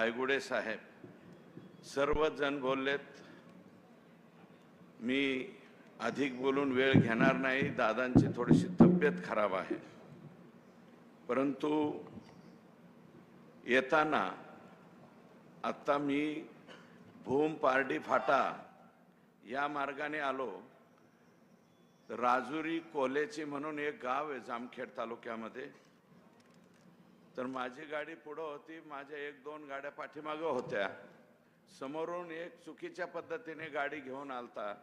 आयगुडे साहेब सर्वजण बोललेत मी अधिक बोलून वेळ घेणार नाही दादांची थोडीशी तब्येत खराब आहे. परंतु येताना आत्ता मी भूम पारडी फाटा या मार्गाने आलो. राजुरी कोलेची म्हणून एक गाव आहे जामखेड तालुक्यामध्ये. तर माझी गाडी पुढं होती माझ्या एक दोन गाड्या पाठीमागं होत्या. समोरून एक चुकीच्या पद्धतीने गाडी घेऊन आलता.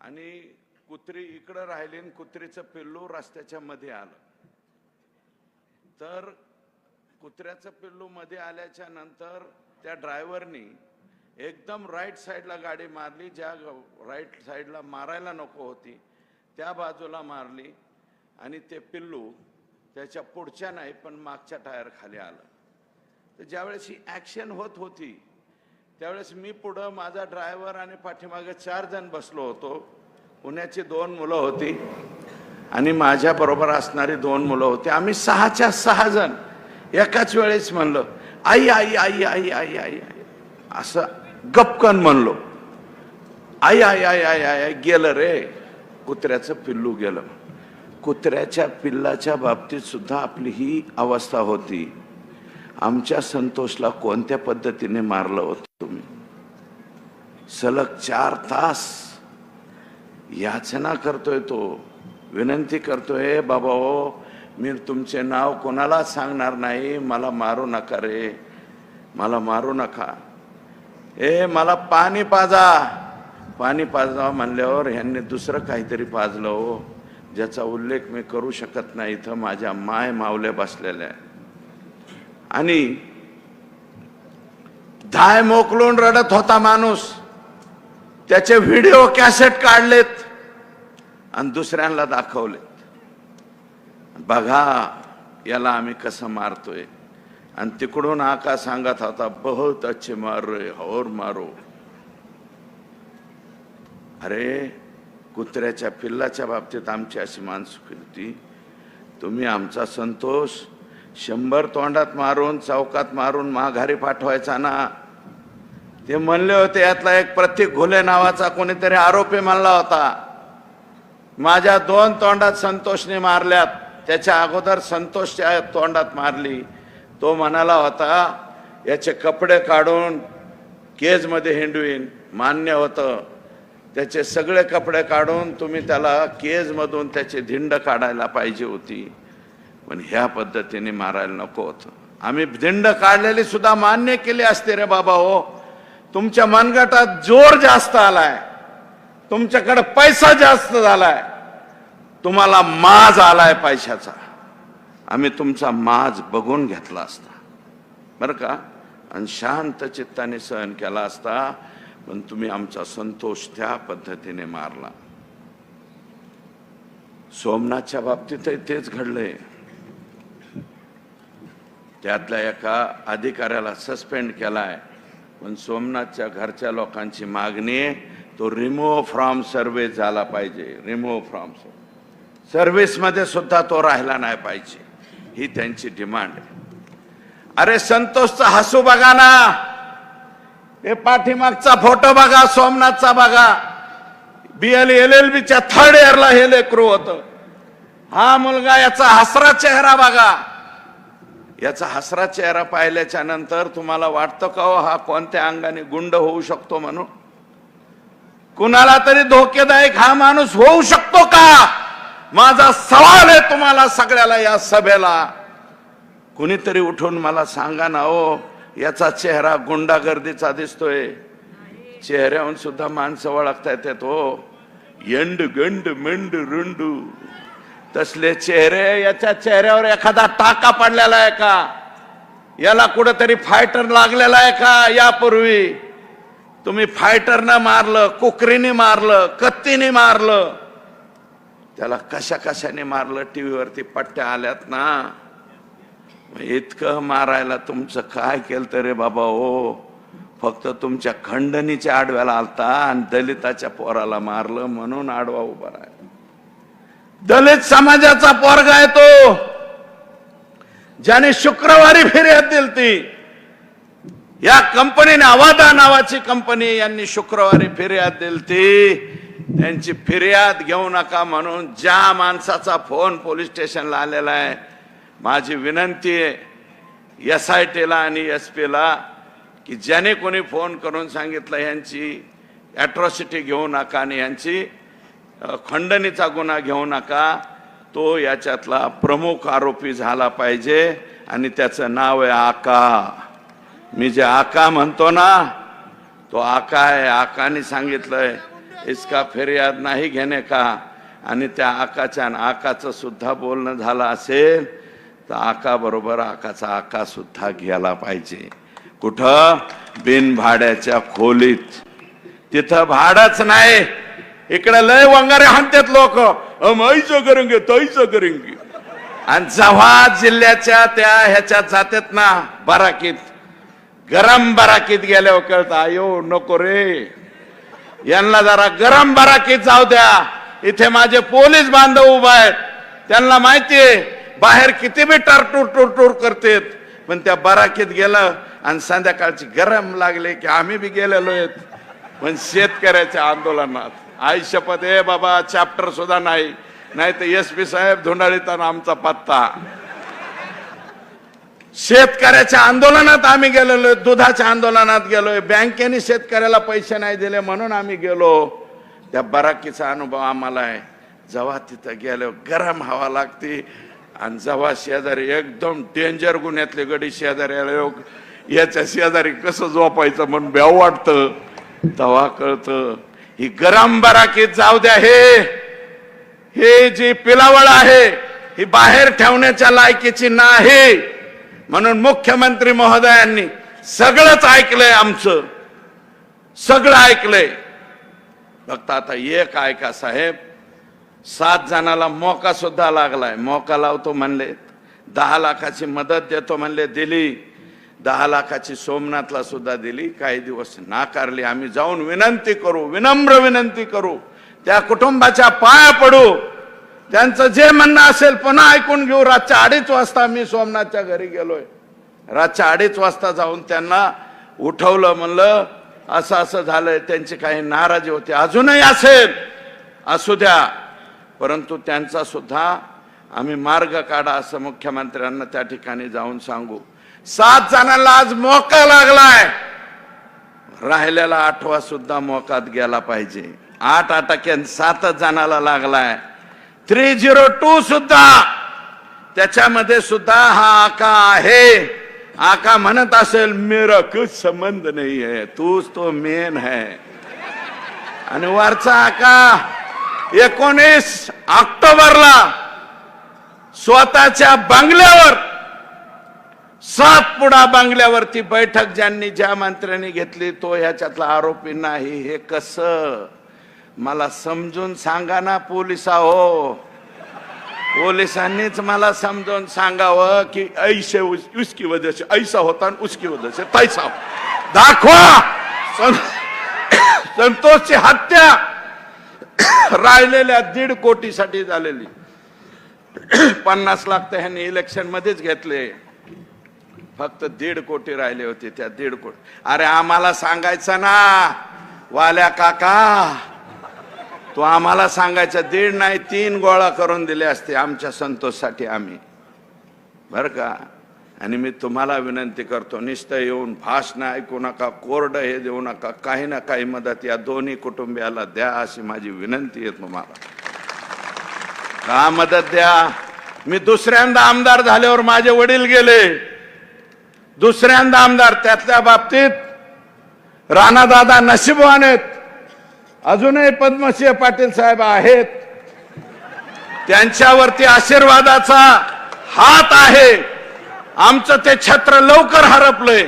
आणि कुत्री इकडं राहिली आणि कुत्रीचं पिल्लू रस्त्याच्या मध्ये आलं. तर कुत्र्याचं पिल्लू मध्ये आल्याच्यानंतर त्या ड्रायव्हरनी एकदम राईट साईडला गाडी मारली ज्या राईट साईडला मारायला नको होती त्या बाजूला मारली आणि ते पिल्लू त्याच्या पुढच्या नाही पण मागच्या टायर खाली आलं. तर ज्यावेळेस ही ॲक्शन होत होती त्यावेळेस मी पुढं माझा ड्रायव्हर आणि पाठीमागे चार जण बसलो होतो. पुण्याची दोन मुलं होती आणि माझ्याबरोबर असणारी दोन मुलं होती. आम्ही सहाच्या सहा जण एकाच वेळेस म्हणलं आई आई आई आई आई आई आई. असं गपकन म्हणलो आई आई आई आई आई आई गेलं रे. कुत्र्याचं पिल्लू गेलं. कुत्र्याच्या पिल्लाच्या बाबतीत सुद्धा आपली ही अवस्था होती. आमच्या संतोषला कोणत्या पद्धतीने मारलं होतं तुम्ही? सलग चार तास याचना करतोय तो. विनंती करतोय बाबा हो मी तुमचे नाव कोणाला सांगणार नाही. मला मारू नका रे. मला मारू नका. ए मला पाणी पाजा. पाणी पाजा म्हणल्यावर ह्यांनी दुसरं काहीतरी पाजलं हो. ज्याचा उल्लेख मी करू शकत नाही इथं माझ्या माय मावल्या बसलेल्या आणि धाय मोकलून रडत होता माणूस. त्याचे व्हिडिओ कॅसेट काढलेत आणि दुसऱ्यांना दाखवलेत. बघा याला आम्ही कसं मारतोय. आणि तिकडून आका सांगत होता बहुत अच्छे मार रे हो और मारो. अरे कुत्र्याच्या पिल्लाच्या बाबतीत आमची अशी मानसिकती तुम्ही आमचा संतोष शंभर तोंडात मारून चौकात मारून माघारी पाठवायचा ना. ते म्हणले होते यातला एक प्रतीक घुले नावाचा कोणीतरी आरोपी म्हणला होता. माझ्या दोन तोंडात संतोषने मारल्यात. त्याच्या अगोदर संतोषच्या तोंडात मारली. तो म्हणाला होता याचे कपडे काढून केजमध्ये हिंडवीन. मान्य होतं. त्याचे सगळे कपडे काढून तुम्ही त्याला केजमधून त्याची धिंड काढायला पाहिजे होती. पण ह्या पद्धतीने मारायला नको होतं. आम्ही धिंड काढलेली सुद्धा मान्य केली असते रे बाबा हो. तुमच्या मनगटात जोर जास्त आलाय. तुमच्याकडे पैसा जास्त झालाय. तुम्हाला माज आलाय पैशाचा. आम्ही तुमचा माज बघून घेतला असता. बरं का? आणि शांत चित्ताने सहन केला असता. पण तुम्ही आमचा संतोष त्या पद्धतीने मारला. सोमनाथच्या बाबतीतही तेच घडलंय. त्यातल्या एका अधिकाऱ्याला सस्पेंड केलाय पण सोमनाथच्या घरच्या लोकांची मागणी तो रिमूव्ह फ्रॉम सर्व्हिस झाला पाहिजे. रिमूव्ह फ्रॉम सर्व्हिसमध्ये सुद्धा तो राहिला नाही पाहिजे. ही त्यांची डिमांड आहे. अरे संतोषचा हसू बघा ना! हे पाठीमागचा फोटो बघा सोमनाथचा बघा. बी एल एल एल बीच्या थर्ड इयरला हे लेकरू होत. हा मुलगा याचा हसरा चेहरा बघा. याचा हसरा चेहरा पाहिल्याच्या नंतर तुम्हाला वाटतं का हो हा कोणत्या अंगाने गुंड होऊ शकतो म्हणून? कुणाला तरी धोकेदायक हा माणूस होऊ शकतो का? माझा सवाल आहे तुम्हाला सगळ्याला या सभेला. कुणीतरी उठून मला सांगा ना हो याचा चेहरा गुंडागर्दीचा दिसतोय. चेहऱ्याहून सुद्धा माणसं ओळखता येतात हो. यंड गंड मेंड रुंडू. तसले चेहरे याच्या चेहऱ्यावर एखादा टाका पडलेला आहे का? याला कुठेतरी फायटर लागलेला आहे का यापूर्वी? तुम्ही फायटरनं मारलं कुकरीने मारलं कत्तीने मारलं. त्याला कशा कशाने मारलं? टीव्हीवरती पट्ट्या आल्यात ना. इतकं मारायला तुमचं काय केलं तर रे बाबा हो? फक्त तुमच्या खंडणीच्या आडव्याला आलता आणि दलिताच्या पोराला मारलं म्हणून आडवा उभा राहिला. दलित समाजाचा पोरगा आहे तो. ज्याने शुक्रवारी फिर्याद दिली ती या कंपनीने अवादा नावाची कंपनी यांनी शुक्रवारी फिर्याद दिली त्यांची फिर्याद घेऊ नका म्हणून ज्या माणसाचा फोन पोलीस स्टेशनला आलेला आहे माझी विनंती आहे एस आय टीला आणि एस पीला की ज्याने कोणी फोन करून सांगितलं यांची ॲट्रॉसिटी घेऊ नका आणि यांची खंडणीचा गुन्हा घेऊ नका तो याच्यातला प्रमुख आरोपी झाला पाहिजे आणि त्याचं नाव आहे आका. मी जे आका म्हणतो ना तो आका आहे. आकाने सांगितलंय इसका फिर्याद नाही घेणे का? आणि त्या आकाच्या आणि आकाचं सुद्धा बोलणं झालं असेल तर आकाबरोबर आकाचा आका सुद्धा घ्यायला पाहिजे. कुठं? बिन भाड्याच्या खोलीत. तिथं भाडच नाही. इकडे लय वंगारे हाणतात लोक. माईचं करेंगे तईचं करेंगे आणि जेव्हा जिल्ह्याच्या त्या ह्याच्यात जातात ना बराकीत गरम बराकीत गेल्यावर कळत आयो नको रे. यांना जरा गरम बराकीत जाऊ द्या. इथे माझे पोलीस बांधव उभा आहेत. त्यांना माहितीये बाहेर किती बी टरटूर टूर करतेत. पण त्या बराकीत गेलं आणि संध्याकाळची गरम लागले की आम्ही बी गेलेलो आहेत. पण शेतकऱ्याच्या आंदोलनात. आई शपथ ए बाबा चॅप्टर सुद्धा नाही. नाही तर एस पी साहेब धुंडाळीताना आमचा पत्ता. शेतकऱ्याच्या आंदोलनात आम्ही गेलेलो दुधाच्या आंदोलनात गेलोय बँकेने शेतकऱ्याला पैसे नाही दिले म्हणून आम्ही गेलो. त्या बराकीचा अनुभव आम्हाला आहे. जेव्हा तिथं गेलो गरम हवा लागते. आणि जेव्हा शेजारी एकदम डेंजर गुन्ह्यातले गडी शेजारी आले याच्या शेजारी कसं झोपायचं म्हणून ब्याव वाटतं. तेव्हा कळतं ही गरम बराकीत जाऊ द्या हे. हे जी पिलावळ आहे ही बाहेर ठेवण्याच्या लायकीची नाही. म्हणून मुख्यमंत्री महोदयांनी सगळंच ऐकलंय आमचं. सगळं ऐकलंय. फक्त आता एक ऐका साहेब सात जणाला मोका सुद्धा लागलाय. मोका लावतो म्हणले. दहा लाखाची मदत देतो म्हणले दिली. दहा लाखाची सोमनाथला सुद्धा दिली. काही दिवस नाकारली. आम्ही जाऊन विनंती करू विनम्र विनंती करू. त्या कुटुंबाच्या पाया पडू. त्यांचं जे म्हणणं असेल पुन्हा ऐकून घेऊ. रातच्या अडीच वाजता मी सोमनाथच्या घरी गेलोय. रातच्या अडीच वाजता जाऊन त्यांना उठवलं म्हणलं असं असं झालंय. त्यांची काही नाराजी होती. अजूनही असेल. असू द्या. परंतु त्यांचा सुद्धा आम्ही मार्ग काढा असं मुख्यमंत्र्यांना त्या ठिकाणी जाऊन सांगू. सात जणांना आज मोका लागलाय. राहिलेला आठवा सुद्धा मोकात गेला पाहिजे. आठ अटक्यान सातच जणाला लागलाय. थ्री झिरो टू सुद्धा. त्याच्यामध्ये सुद्धा हा आका आहे. आका म्हणत असेल मेरा कुछ संबंध नाही आहे तूच तो मेन है. आणि वरचा आका एकोणीस ऑक्टोबरला स्वतःच्या बंगल्यावर सातपुडा बंगल्यावरती बैठक ज्यांनी ज्या मंत्र्यांनी घेतली तो ह्याच्यातला आरोपी नाही. हे कस? मला समजून सांगा ना पोलिसा हो पोलिसांनीच मला समजून सांगावं की ऐसे उस- उसकी वजह से ऐसा होता आणि उसकी वजह से तैसा हो. दाखवा! संतोषची हत्या! राहिलेल्या दीड कोटीसाठी झालेली. पन्नास लाख तर ह्यांनी इलेक्शन मध्येच घेतले. फक्त दीड कोटी राहिले होते त्या दीड कोटी. अरे आम्हाला सांगायचं ना वाल्या काका. तो आम्हाला सांगायचा दीड नाही तीन गोळा करून दिले असते आमच्या संतोषसाठी आम्ही. बर का? आणि मी तुम्हाला विनंती करतो नुसतं येऊन भाषणं ऐकू नका कोरड हे देऊ नका काही ना काही मदत या दोन्ही कुटुंबियाला द्या अशी माझी विनंती आहे तुम्हाला. का मदत द्या? मी दुसऱ्यांदा आमदार झाल्यावर माझे वडील गेले. दुसऱ्यांदा आमदार त्यातल्या बाबतीत राणादादा नशीबवान आहेत. अजूनही पद्मसिंह पाटील साहेब आहेत. त्यांच्यावरती आशीर्वादाचा हात आहे. आमचं ते छत्र लवकर हरपलंय.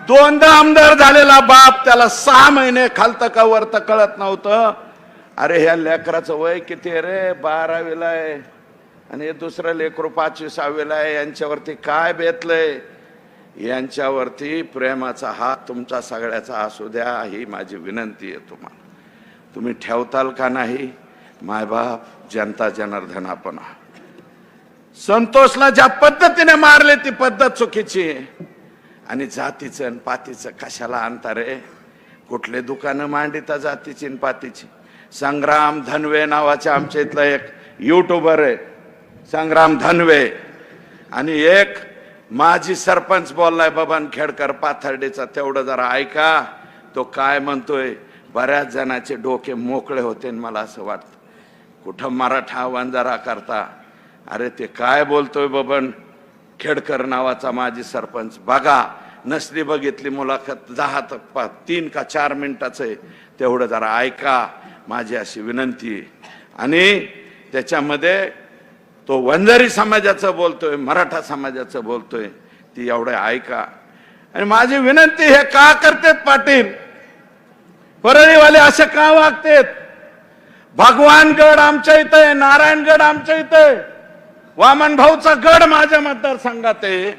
दोनदा आमदार झालेला बाप त्याला सहा महिने खालतं का वरतं कळत नव्हतं. अरे ह्या लेकराचं वय किती आहे रे? बारावीला आहे. आणि हे दुसरं लेकरू पाचवी सहावीला आहे. यांच्यावरती काय बेतलंय? यांच्यावरती प्रेमाचा हात तुमचा सगळ्याचा असू द्या ही माझी विनंती आहे तुम्हाला. तुम्ही ठेवताल का नाही? मायबाप जनता जनार्दन आपण आहात. संतोषला ज्या पद्धतीने मारले ती पद्धत चुकीची आहे. आणि जातीचं आणि पातीचं कशाला आणता रे कुठले दुकानं मांडिता जातीची आणि पातीची? संग्राम धनवे नावाचे आमच्या इथलं एक युट्यूबर आहे. संग्राम धनवे. आणि एक माजी सरपंच बोललाय बबन खेडकर पाथर्डीचा तेवढं जरा ऐका. तो काय म्हणतोय? बऱ्याच जणाचे डोके मोकळे होते आणि मला असं वाटतं. कुठं मराठा वंजारा करता अरे ते काय बोलतोय बबन? खेडकर नावाचा माजी सरपंच. बघा नसली बघितली मुलाखत दहा त- पा- तीन का चार मिनिटाचं आहे. तेवढं जरा ऐका माझी अशी विनंती आणि त्याच्यामध्ये तो वंजारी समाजाचं बोलतोय मराठा समाजाचं बोलतोय ती एवढं ऐका. आणि माझी विनंती हे का करतेत पाटील? परळीवाले असे का वागतेत? भगवानगड आमच्या इथं आहे नारायणगड आमच्या इथं आहे. वामन भाऊचा गड माझ्या मतदारसंघात आहे.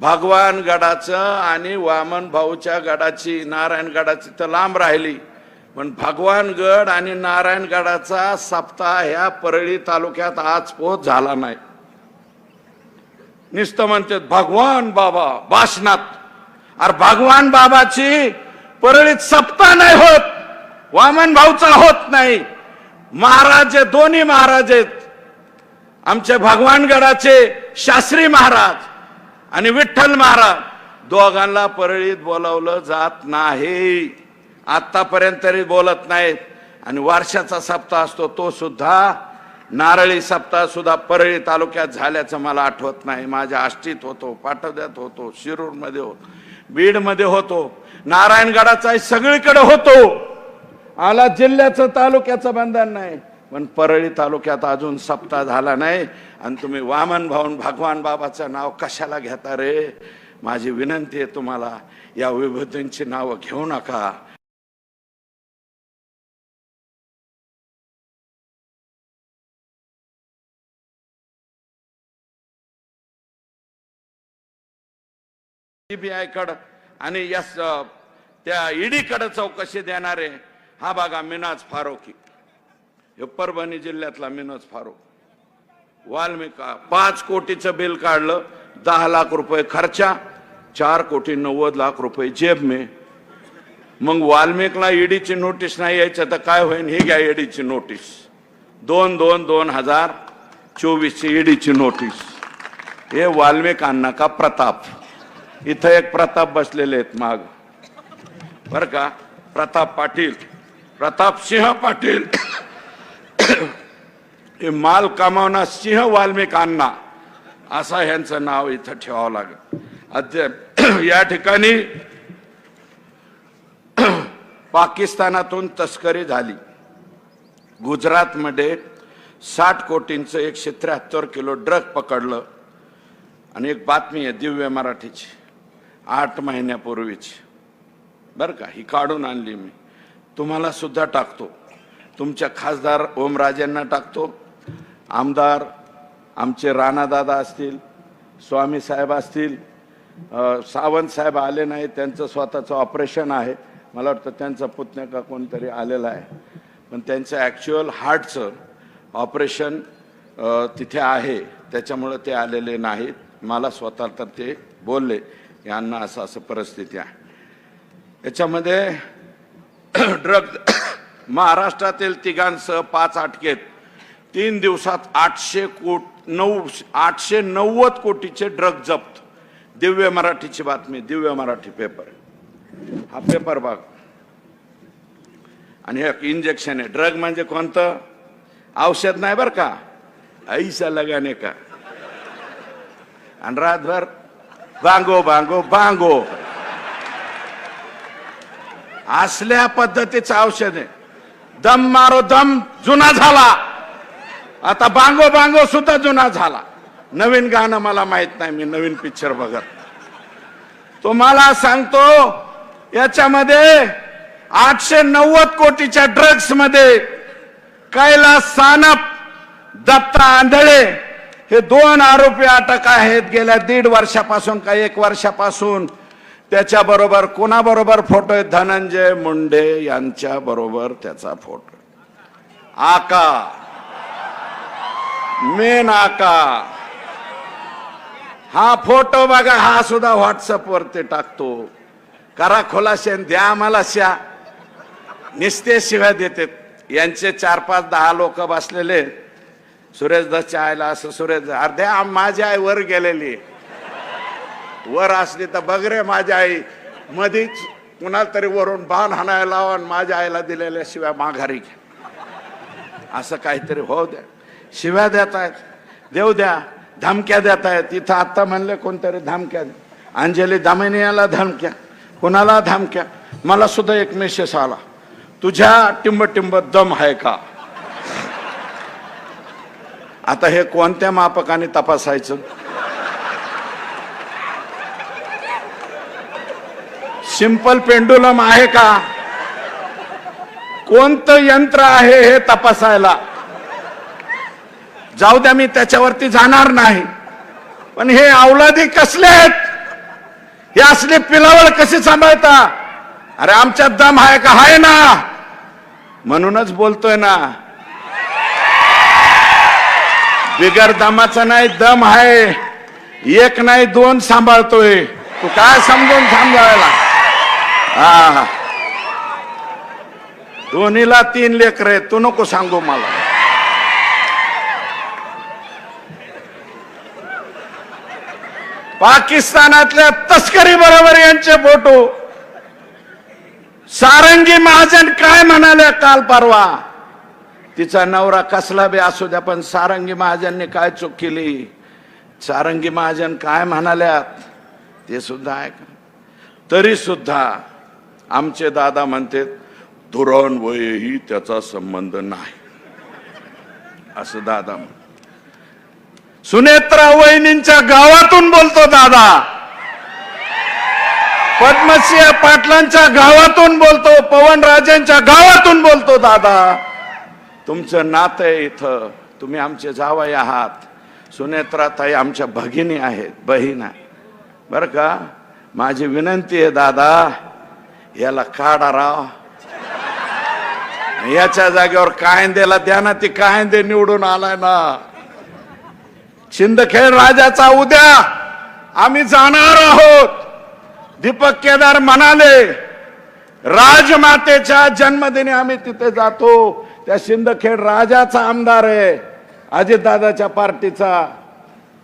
भगवान गडाचं आणि वामन भाऊच्या गडाची नारायण गडाची तर लांब राहिली. पण भगवान गड आणि नारायण गडाचा सप्ताह ह्या परळी तालुक्यात आज पोच झाला नाही. नुसतं म्हणतात भगवान बाबा भाषणात अरे भगवान बाबाची परळीत सप्ताह नाही होत. वामन भाऊचा होत नाही. महाराज दोन्ही महाराज आहेत. आमचे भगवानगडाचे शास्त्री महाराज आणि विठ्ठल महाराज दोघांना परळीत बोलावलं जात नाही. आतापर्यंत तरी बोलत नाहीत. आणि वारशाचा सप्ताह असतो तो सुद्धा नारळी सप्ताह सुद्धा परळी तालुक्यात झाल्याचं मला आठवत नाही. माझ्या आष्टीत होतो पाटवद्यात होतो शिरूरमध्ये होतो बीडमध्ये होतो नारायणगडाचा सगळीकडे होतो. आला जिल्ह्याचं तालुक्याचं बंधन नाही. पण परळी तालुक्यात अजून सप्ताह झाला नाही. आणि तुम्ही वामन भाऊन भगवान बाबाचं नाव कशाला घेता रे? माझी विनंती आहे तुम्हाला या विभूतींची नावं घेऊ नका. सीबीआय कड आणि या त्या ईडीकडे चौकशी देणारे हा बघा मिनाज फारोकी. हे परभणी जिल्ह्यातला मिनज फारूक वाल्मिका पाच कोटीचं बिल काढलं दहा लाख रुपये खर्चा चार कोटी नव्वद लाख रुपये जेब में. मग वाल्मिकला ईडीची नोटीस नाही यायचं तर काय होईल हे घ्या ईडीची नोटीस. दोन दोन दोन हजार चोवीसची ईडीची नोटीस. हे वाल्मिकांना का प्रताप? इथं एक प्रताप बसलेले आहेत माग. बरं का? प्रताप पाटील. प्रताप सिंह पाटील. हे माल कमावणार सिंह वाल्मिकांना असा ह्यांचं नाव इथं ठेवावं लागेल. अद्याप या ठिकाणी पाकिस्तानातून तस्करी झाली. गुजरातमध्ये साठ कोटींचं एकशे त्र्याहत्तर किलो ड्रग पकडलं. आणि एक बातमी आहे दिव्य मराठीची. आठ महिन्यापूर्वीची. बरं का ही काढून आणली मी. तुम्हाला सुद्धा टाकतो. तुमच्या खासदार ओमराजेंना टाकतो. आमदार आमचे राणादादा असतील स्वामी साहेब असतील सावंत साहेब आले नाही त्यांचं स्वतःचं ऑपरेशन आहे. मला वाटतं त्यांचा पुतण्या का कोणतरी आलेला आहे. पण त्यांचं ॲक्च्युअल हार्टचं ऑपरेशन तिथे आहे. त्याच्यामुळं ते आलेले नाहीत. मला स्वतः तर ते बोलले यांना असं असं परिस्थिती आहे. याच्यामध्ये ड्रग महाराष्ट्रातील तिघांसह पाच अटकेत. तीन दिवसात आठशे कोट नऊ आठशे नव्वद कोटीचे ड्रग जप्त. दिव्य मराठीची बातमी दिव्य मराठी पेपर. हा पेपर बघ. आणि हे इंजेक्शन आहे. ड्रग म्हणजे कोणतं? औषध नाही बरं का? ऐसा लगाने का? आणि रातभर बांगो बांगो बांगो असल्या पद्धतीचं औषध आहे. दम मारो दम जुना झाला. आता बांगो बांगो सुद्धा जुना झाला. नवीन गाणं मला माहीत नाही मी नवीन पिक्चर बघत तुम्हाला सांगतो याच्यामध्ये आठशे नव्वद कोटीच्या ड्रग्समध्ये कैलास सानप दत्ता आंधळे हे दोन आरोपी अटक आहेत. गेल्या दीड वर्षापासून का एक वर्षापासून त्याच्याबरोबर कोणाबरोबर फोटो आहे धनंजय मुंडे यांच्या बरोबर त्याचा फोटो आका. मेन आका. हा फोटो बघा हा सुद्धा व्हॉट्सअप वरती टाकतो. करा खोलाशेन द्या आम्हाला श्या. निस्ते शिव्या देते यांचे चार पाच दहा लोक बसलेले सुरेश दसच्या आईला असं सुरेश अर्ध्या माझी आई वर गेलेली वर असली तर बघ रे माझी आई. मधीच कुणाला तरी वरून बाण हाणायला लावा आणि माझ्या आईला दिलेल्या शिव्या माघारी घ्या असं काहीतरी हो द्या शिव्या देत आहेत देऊ द्या. धमक्या देत आहेत इथं आत्ता म्हणले कोणतरी धमक्या द्या. अंजली दामिनियाला धमक्या. कुणाला धमक्या? मला सुद्धा एक मेसेज आला. तुझ्या टिंब टिंब दम आहे का? आता हे कोणत्या मापकाने तपासायचं? सिंपल पेंडुलम आहे का? कोणतं यंत्र आहे हे तपासायला? जाऊ द्या मी त्याच्यावरती जाणार नाही. पण हे अवलादी कसले आहेत? हे असले पिलावळ कसे सांभाळता? अरे आमच्यात दम आहे का? आहे ना. म्हणूनच बोलतोय ना. बिगर दमाचा नाही दम आहे. एक नाही दोन सांभाळतोय. तू काय समजून सांभाळायला? हा धोनीला तीन लेकर आहेत. तू नको सांगू मला. पाकिस्तानातल्या तस्करी बरोबर यांचे फोटो. सारंगी महाजन काय म्हणाल्या काल परवा? तिचा नवरा कसला बी असू द्या पण सारंगी महाजनने काय चूक केली? सारंगी महाजन काय म्हणाल्यात? ते सुद्धा ऐका. तरी सुद्धा आमचे दादा म्हणते धुरण वयही त्याचा संबंध नाही. असं दादा म्हण सुनेत्रा वहिनींच्या गावातून बोलतो दादा. पद्मसिंह पाटलांच्या गावातून बोलतो पवनराजांच्या गावातून बोलतो दादा. तुमचं नातं आहे इथं. तुम्ही आमचे जावई आहात. सुनेत्रा ताई आमच्या भगिनी आहेत बहीण आहे. बरं का? माझी विनंती आहे दादा याला काढा राव. याच्या जागेवर कायंदेला द्या ना ती कायंदे निवडून आलाय ना. शिंदखेड राजाचा उद्या आम्ही जाणार आहोत. दीपक केदार म्हणाले राजमातेच्या जन्मदिनी आम्ही तिथे जातो. त्या शिंदखेड राजाचा आमदार आहे अजितदादाच्या पार्टीचा.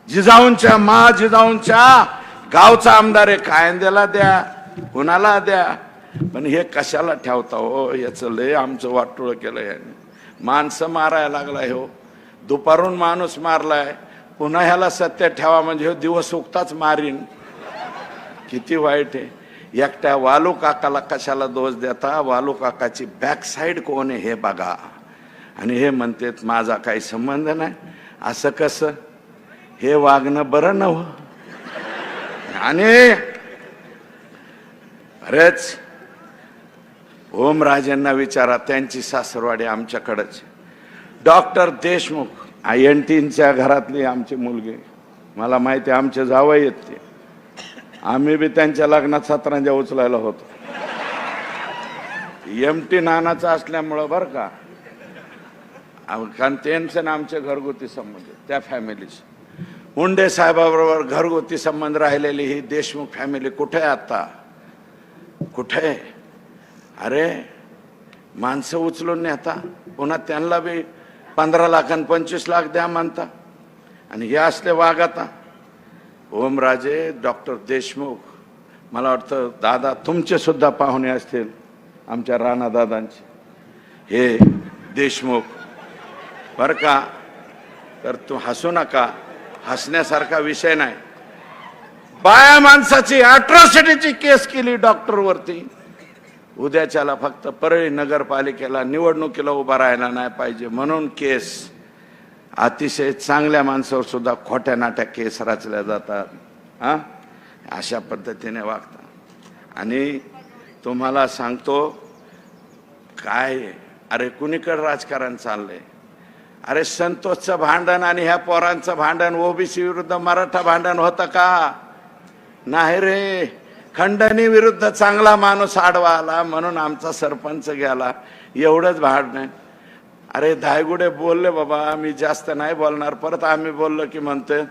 जिजाऊंच्या मा जिजाऊंच्या गावचा आमदार आहे कायंदेला द्या कुणाला द्या. पण हे कशाला ठेवता हो? याचं लय आमचं वाटोळं केलं याने माणसं मारायला लागलाय हो. दुपारून माणूस मारलाय. पुन्हा ह्याला सत्य ठेवा म्हणजे हो दिवस उगताच मारीन. किती वाईट आहे. एकट्या वालू काकाला कशाला दोष देता? वालू काकाची बॅक साईड कोण आहे हे बघा. आणि हे म्हणतात माझा काही संबंध नाही. असं कसं? हे वागणं बरं नव हो. आणि ओम ओमराजेंना विचारा त्यांची सासरवाडी आमच्याकडंच डॉक्टर देशमुख आय एन टीनच्या घरातली आमची मुलगी. मला माहिती आहे, आमचे जावई आहेत ते. आम्ही बी त्यांच्या लग्नात सतरांजा उचलायला होतो. एम टी नानाचा असल्यामुळं बरं का. कारण त्यांचं ना आमचे घरगुती संबंध त्या फॅमिलीचे मुंडे साहेबाबरोबर घरगुती संबंध राहिलेली ही देशमुख फॅमिली कुठे आहे आता? कुठे? आहे? अरे माणसं उचलून नेता. पुन्हा त्यांना बी पंधरा लाख आणि पंचवीस लाख द्या म्हणता. आणि हे असले वाघ आता. ओमराजे डॉक्टर देशमुख. मला वाटतं दादा तुमचे सुद्धा पाहुणे असतील आमच्या राणा दादांचे. हे देशमुख. बरं का? तर तू हसू नका. हसण्यासारखा विषय नाही. बाया माणसाची अट्रॉसिटीची केस केली डॉक्टरवरती. उद्याच्याला फक्त परळी नगरपालिकेला निवडणुकीला उभा राहायला नाही पाहिजे म्हणून केस अतिशय चांगल्या माणसावर सुद्धा खोट्या नाट्या केस रचल्या जातात हा? अशा पद्धतीने वागतात. आणि तुम्हाला सांगतो काय अरे कुणीकडे राजकारण चाललंय? अरे संतोषचं भांडण आणि ह्या पोरांचं भांडण ओबीसी विरुद्ध मराठा भांडण होतं का? नाही रे. खंडणी विरुद्ध चांगला माणूस आडवा आला म्हणून आमचा सरपंच गेला. एवढंच भाड नाही. अरे धायगुडे बोलले बाबा मी जास्त नाही बोलणार. परत आम्ही बोललो की म्हणतोय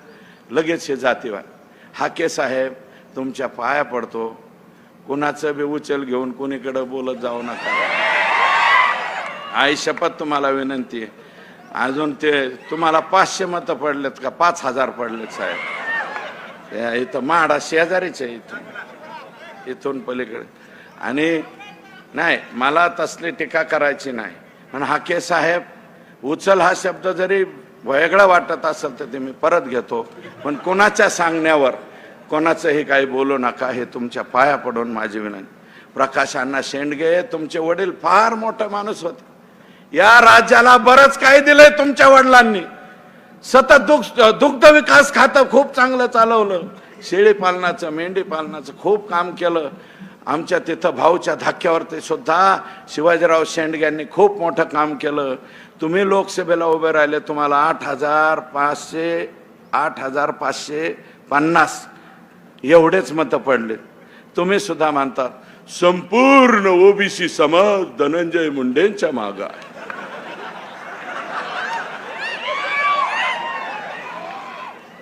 लगेच हे जातीवाद. हाके साहेब तुमच्या पाया पडतो. कुणाचं बी उचल घेऊन कुणीकडे बोलत जाऊ नका. आई शपथ तुम्हाला विनंती आहे. अजून ते तुम्हाला पाचशे मतं पडलेत का? पाच हजार पडलेत साहेब. इथं माडा शेजारीच आहे इथं. इथून पलीकडे. आणि नाही मला तसली टीका करायची नाही. पण हाके साहेब उचल हा शब्द जरी वेगळा वाटत असेल तर ते मी परत घेतो. पण कोणाच्या सांगण्यावर कोणाचंही काही बोलू नका हे तुमच्या पाया पडून माझी विनंती. प्रकाश अण्णा शेंडगे तुमचे वडील फार मोठे माणूस होते. या राज्याला बरंच काही दिलंय तुमच्या वडिलांनी. सतत दुग्ध दुग्ध विकास खातं खूप चांगलं चालवलं. शेळीपालनाचं मेंढीपालनाचं खूप काम केलं. आमच्या तिथं भाऊच्या धाक्यावरती सुद्धा शिवाजीराव शेंडग्यांनी खूप मोठं काम केलं. तुम्ही लोकसभेला उभे राहिले तुम्हाला आठ हजार पाचशे आठ हजार पाचशे पन्नास एवढेच मतं पडले. तुम्ही सुद्धा मानता संपूर्ण ओबीसी समाज धनंजय मुंडेंच्या मागा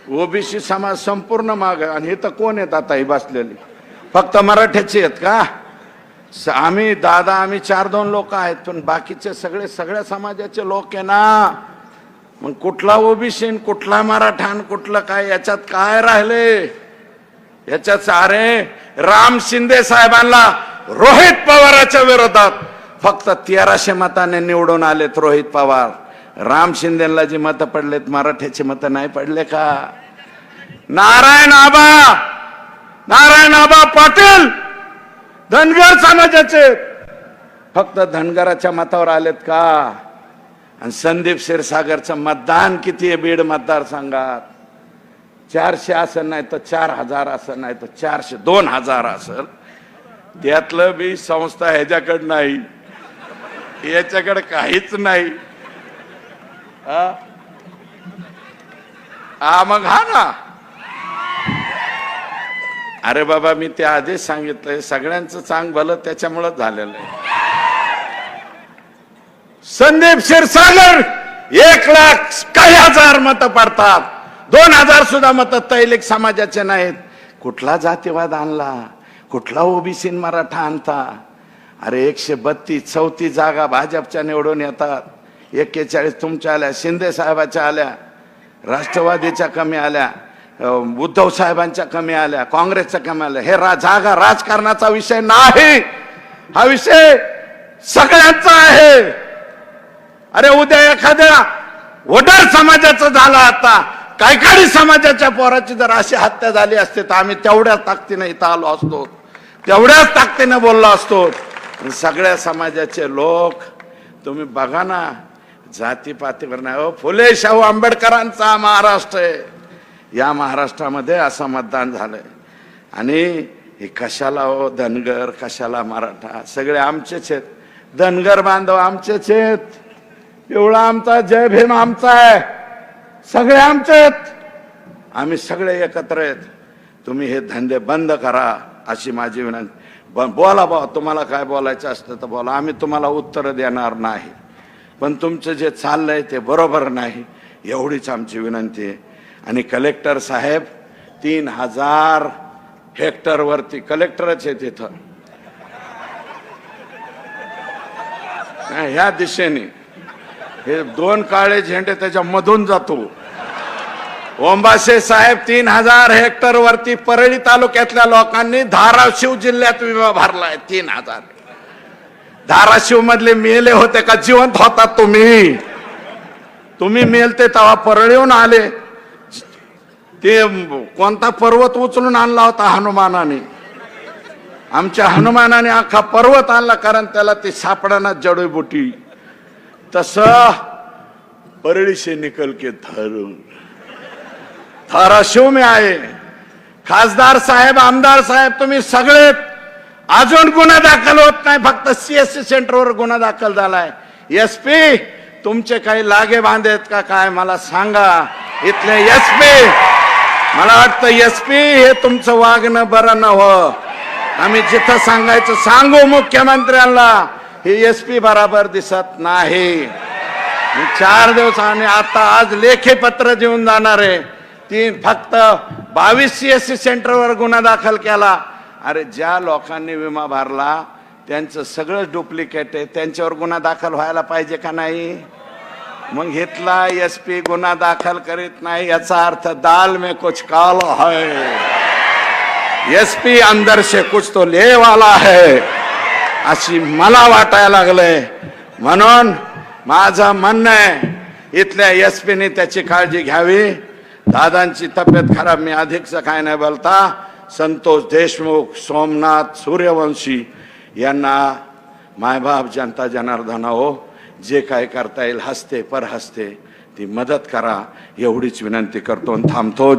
ओबीसी समाज संपूर्ण माग आणि हे तर कोण आहेत आता ही बसलेली? फक्त मराठ्याची आहेत का? आम्ही दादा आम्ही चार दोन लोक आहेत पण बाकीचे सगळे सगळ्या समाजाचे लोक आहे ना. मग कुठला ओबीसी कुठला मराठा आणि कुठलं काय याच्यात काय राहिले? याच्यात अरे राम शिंदे साहेबांना रोहित पवाराच्या विरोधात फक्त तेराशे मताने निवडून आलेत रोहित पवार. राम शिंदेला जी मतं पडलेत मराठ्याची मतं नाही पडले का? नारायण आबा! नारायण आबा पाटील! धनगर समाजाचे! फक्त धनगराच्या मतावर आलेत का? आणि संदीप क्षीरसागरचं मतदान किती आहे बीड मतदारसंघात चारशे असं नाही तर चार हजार असं नाही तर चारशे दोन हजार असेल त्यातलं बी संस्था ह्याच्याकडं नाही. याच्याकडे काहीच नाही. हा? हा मग हा ना. अरे बाबा मी त्या आधीच सांगितलंय. सगळ्यांचं चांग भलं त्याच्यामुळं झालेलं आहे. संदीप क्षीरसागर एक लाख काही हजार मत पडतात. दोन हजार सुद्धा मत तैलिक समाजाचे नाहीत. कुठला जातीवाद आणला? कुठला ओबीसी मराठा आणता? अरे एकशे बत्तीस चौतीस जागा भाजपच्या निवडून येतात. एक्केचाळीस तुमच्या आल्या शिंदे साहेबाच्या आल्या राष्ट्रवादीच्या कमी आल्या उद्धव साहेबांच्या कमी आल्या काँग्रेसच्या कमी आल्या. हे रा जागा राजकारणाचा विषय नाही. हा विषय सगळ्यांचा आहे. अरे उद्या एखाद्या वडार समाजाचं झालं आता. कायकाडी समाजाच्या पोराची जर अशी हत्या झाली असते तर आम्ही तेवढ्याच ताकदीने इथं आलो असतो. तेवढ्याच ताकदीने बोललो असतो. सगळ्या समाजाचे लोक तुम्ही बघा ना जातीपातीवर नाही हो फुले शाहू आंबेडकरांचा महाराष्ट्र आहे. या महाराष्ट्रामध्ये असं मतदान झालंय. आणि हे कशाला हो धनगर कशाला मराठा सगळे आमचेच आहेत. धनगर बांधव आमचेच आहेत. पिवळा आमचा जय भीम आमचा आहे. सगळे आमचे आहेत. आम्ही सगळे एकत्र आहेत. तुम्ही हे धंदे बंद करा अशी माझी विनंती. ब- बोला बा तुम्हाला काय बोलायचं असतं तर बोला. आम्ही तुम्हाला उत्तर देणार नाही. पण तुमचं जे चाललंय ते बरोबर नाही एवढीच आमची विनंती आहे. आणि कलेक्टर साहेब तीन हजार हेक्टरवरती कलेक्टरच आहे तिथं. नाही, ह्या दिशेने. हे दोन काळे झेंडे त्याच्या मधून जातो. ओंबासे साहेब तीन हजार हेक्टर वरती परळी तालुक्यातल्या लोकांनी धाराशिव जिल्ह्यात विमा भरलाय तीन हजार. धाराशिव मधले मेले होते का? जिवंत होतात तुम्ही. तुम्ही मेलते तेव्हा परळीहून आले. ते कोणता पर्वत उचलून आणला होता हनुमानाने? आमच्या हनुमानाने अख्खा पर्वत आणला कारण त्याला ते सापडाना जडोबुटी. तस परळी निकल के धरून. धाराशिव मी आहे. खासदार साहेब आमदार साहेब तुम्ही सगळे अजून गुन्हा दाखल होत नाही. फक्त सीएससी सेंटरवर गुन्हा दाखल झालाय. एस पी तुमचे काही लागे बांधे आहेत का काय मला सांगा. इथले एस पी मला वाटतं एस पी हे तुमचं वागणं बरं नव्ह. आम्ही जिथं सांगायचं सांगू मुख्यमंत्र्यांना. हे एस पी बराबर दिसत नाही. मी चार दिवस आणि आता आज लेखी पत्र देऊन जाणार आहे. ती फक्त बावीस सी एस सी सेंटरवर गुन्हा दाखल केला. अरे ज्या लोकांनी विमा भरला त्यांचं सगळंच डुप्लिकेट आहे. त्यांच्यावर गुन्हा दाखल व्हायला पाहिजे का नाही? मग घेतला एस पी गुन्हा दाखल करीत नाही याचा अर्थ दाल में कुछ काला है. एस पी अंदर से कुछ तो ले वाला है. अशी मला वाटायला लागलंय. म्हणून माझं म्हणणं आहे इथल्या एस पीने त्याची काळजी घ्यावी. दादांची तब्येत खराब मी अधिकचं काय नाही बोलता. संतोष देशमुख सोमनाथ सूर्यवंशी यांना मायबाप जनता जनार्दन हो जे काय करता येईल हसते पर हसते ती मदत करा एवढीच विनंती करतो आणि थांबतो.